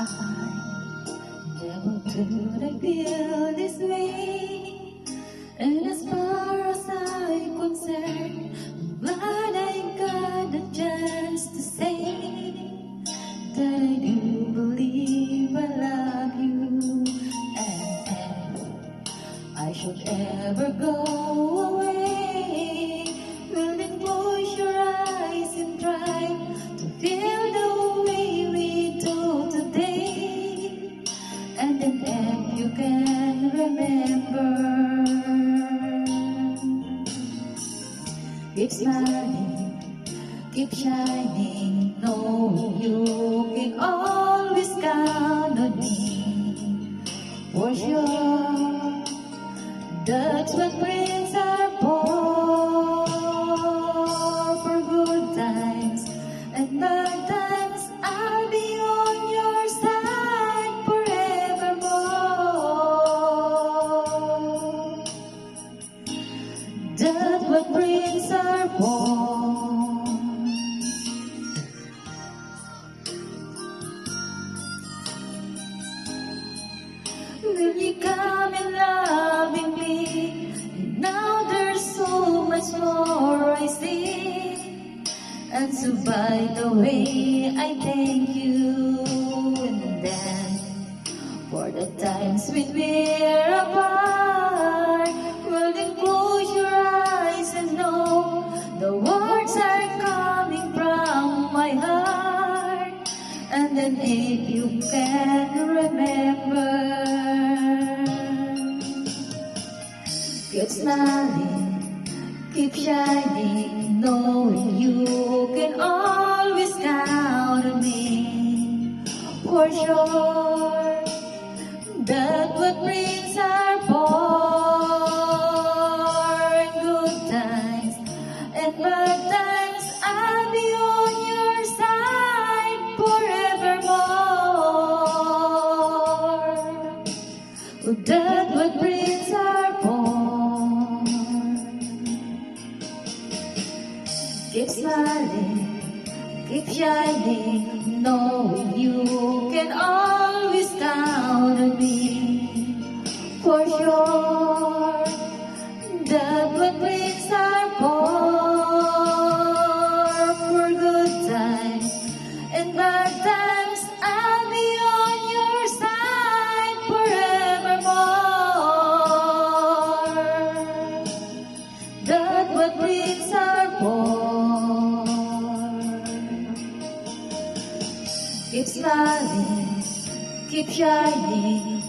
never could I feel this way. And as far as I'm concerned, glad I got the chance to say that I do believe I love you. And I should ever go keep smiling, keep shining, knowing you can always count on me. For sure, that's what brings And loving me? And now there's so much more I see. And so by the way, I thank you. And then for the times when we're apart, well then close your eyes and know the words are coming from my heart. And then if you can remember, keep smiling, keep shining, knowing you can always count on me. For sure, that what brings our Keep smiling, keep shining, knowing Keep smiling, keep shining,